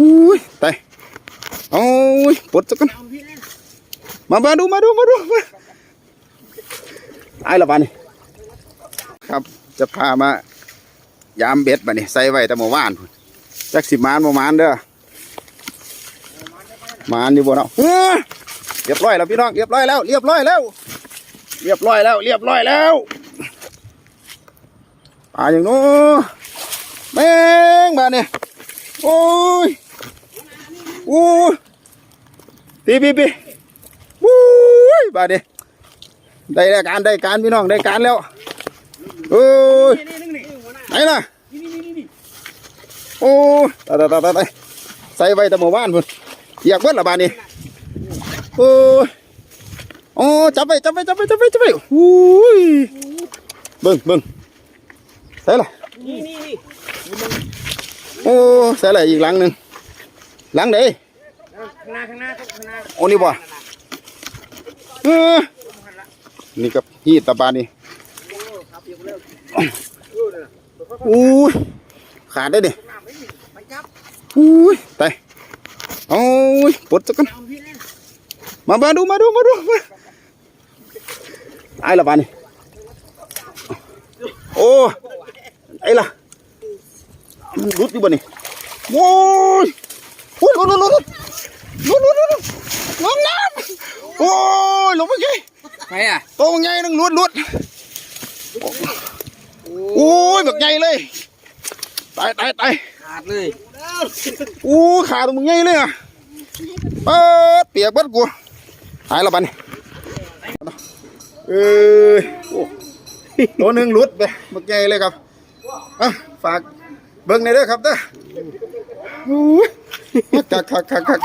อุ้ยตายโอ้ยปวดสักกันมามาดูมาดูมาดูมาไอ้ละบานี่ครับจะพามายามเบ็ดบานี่ใส่ไว้แต่เมื่อวานจักสิมานบ่มานเด้อมานอยู่บ่เนาะเรียบร้อยแล้วพี่น้องเรียบร้อยแล้ว เรียบร้อยแล้ว เรียบร้อยแล้ว เรียบร้อยแล้วปลาอย่างโน้แม่งบานี่โอ้ย อู้ปีปีปีอู้ยบาดนี้ได้แล้วการได้การพี่น้องได้การแล้วเอ้ยไหนล่ะโอ้ยตายตายตายตายใส่ไว้แต่เมื่อวานพุ่นอยากเบิดละบาดนี้โอ้ยโอ้จับไปจับไปจับไปจับไปจับไปอู้ยเบิ่งเบิ่งใส่ละนี่นี่นี่โอ้ใส่ละอีกหลังหนึ่ง หลังไหนข้างหน้าข้างหน้าข้างหน้าโอ้นี่บ่เออนี่กับฮีดตะบานนี่อู้ยขาดได้ดิมันจับอู้ยตายโอ้ยปวดสักกันเอาพี่เล่นมามาดูมาดูมาดูมาไอ้ละบานนี่โอ้ไอ้ละมันรุดอยู่บ่นี่โอ้ยโอ้ยรุดรุดรุดรุดรุดรุดรุดลงน้ำโอ้ยลงไปไงใครอะตัวมันใหญ่นึงลุดลุดโอ้ยแบบใหญ่เลยตายตายตายขาดเลยโอ้ขาตัวมึงใหญ่เลยอะเปิดเปียกเบิดกูหายและบัดนเอ้ยโอ้ตัวหนึ่งหลุดไปบักใหญ่เลยครับอะฝากเบิ่งในอยเด้อครับเด้อโอ้ย คักคักคักคัก